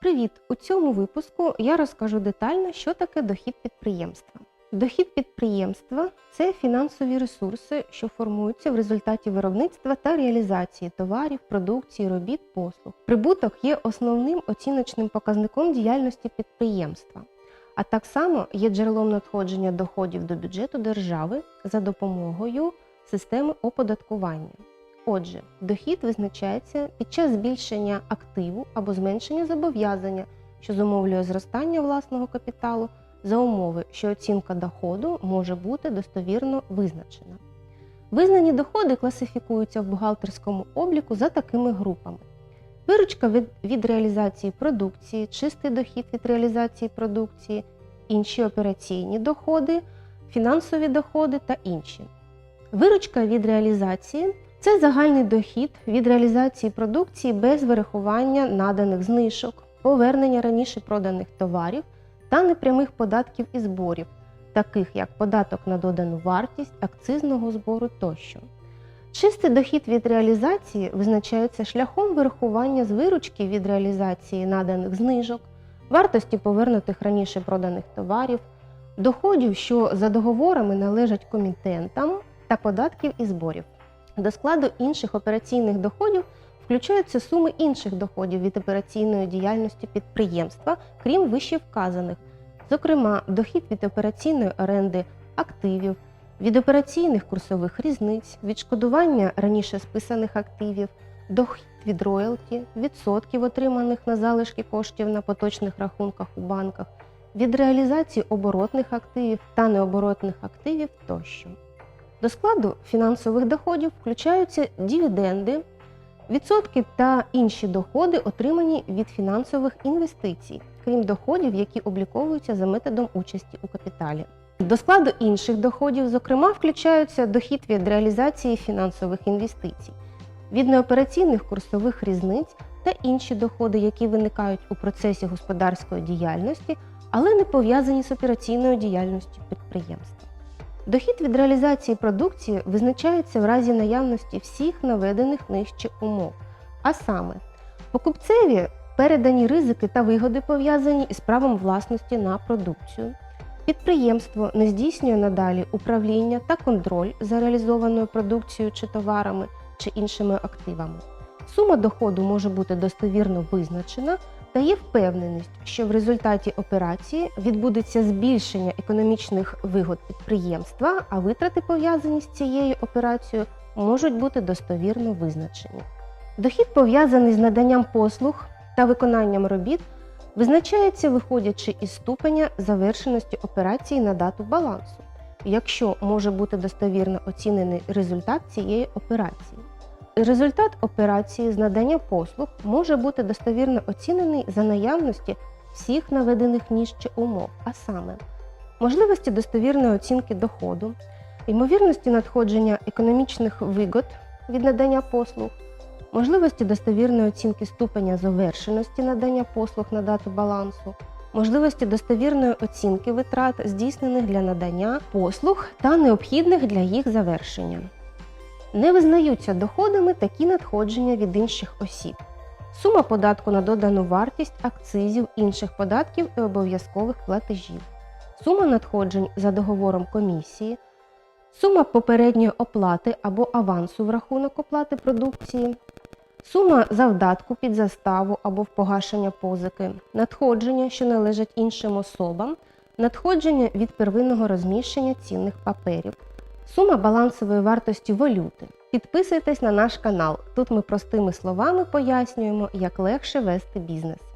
Привіт! У цьому випуску я розкажу детально, що таке дохід підприємства. Дохід підприємства це фінансові ресурси, що формуються в результаті виробництва та реалізації товарів, продукції, робіт, послуг. Прибуток є основним оціночним показником діяльності підприємства, а так само є джерелом надходження доходів до бюджету держави за допомогою системи оподаткування. Отже, дохід визначається під час збільшення активу або зменшення зобов'язання, що зумовлює зростання власного капіталу за умови, що оцінка доходу може бути достовірно визначена. Визнані доходи класифікуються в бухгалтерському обліку за такими групами: виручка від, від реалізації продукції, чистий дохід від реалізації продукції, інші операційні доходи, фінансові доходи та інші. Виручка від реалізації це загальний дохід від реалізації продукції без вирахування наданих знижок, повернення раніше проданих товарів та непрямих податків і зборів, таких як податок на додану вартість, акцизного збору тощо. Чистий дохід від реалізації визначається шляхом вирахування з виручки від реалізації наданих знижок, вартості повернутих раніше проданих товарів, доходів, що за договорами належать комітентам та податків і зборів. До складу інших операційних доходів включаються суми інших доходів від операційної діяльності підприємства, крім вище вказаних, зокрема, дохід від операційної оренди активів, від операційних курсових різниць, відшкодування раніше списаних активів, дохід від роялті, відсотків, отриманих на залишки коштів на поточних рахунках у банках, від реалізації оборотних активів та необоротних активів тощо. До складу фінансових доходів включаються дивіденди, відсотки та інші доходи, отримані від фінансових інвестицій, крім доходів, які обліковуються за методом участі у капіталі. До складу інших доходів, зокрема, включаються дохід від реалізації фінансових інвестицій, від неопераційних курсових різниць та інші доходи, які виникають у процесі господарської діяльності, але не пов'язані з операційною діяльністю підприємства. Дохід від реалізації продукції визначається в разі наявності всіх наведених нижче умов, а саме, покупцеві передані ризики та вигоди пов'язані із правом власності на продукцію. Підприємство не здійснює надалі управління та контроль за реалізованою продукцією чи товарами чи іншими активами. Сума доходу може бути достовірно визначена та є впевненість, що в результаті операції відбудеться збільшення економічних вигод підприємства, а витрати, пов'язані з цією операцією, можуть бути достовірно визначені. Дохід, пов'язаний з наданням послуг та виконанням робіт, визначається, виходячи із ступеня завершеності операції на дату балансу, якщо може бути достовірно оцінений результат цієї операції. Результат операції з надання послуг може бути достовірно оцінений за наявності всіх наведених нижче умов, а саме можливості достовірної оцінки доходу, ймовірності надходження економічних вигод від надання послуг, можливості достовірної оцінки ступеня завершеності надання послуг на дату балансу, можливості достовірної оцінки витрат, здійснених для надання послуг та необхідних для їх завершення. Не визнаються доходами такі надходження від інших осіб. Сума податку на додану вартість, акцизів, інших податків і обов'язкових платежів, сума надходжень за договором комісії, сума попередньої оплати або авансу в рахунок оплати продукції, сума завдатку під заставу або в погашення позики, надходження, що належать іншим особам, надходження від первинного розміщення цінних паперів. Сума балансової вартості валюти. Підписуйтесь на наш канал. Тут ми простими словами пояснюємо, як легше вести бізнес.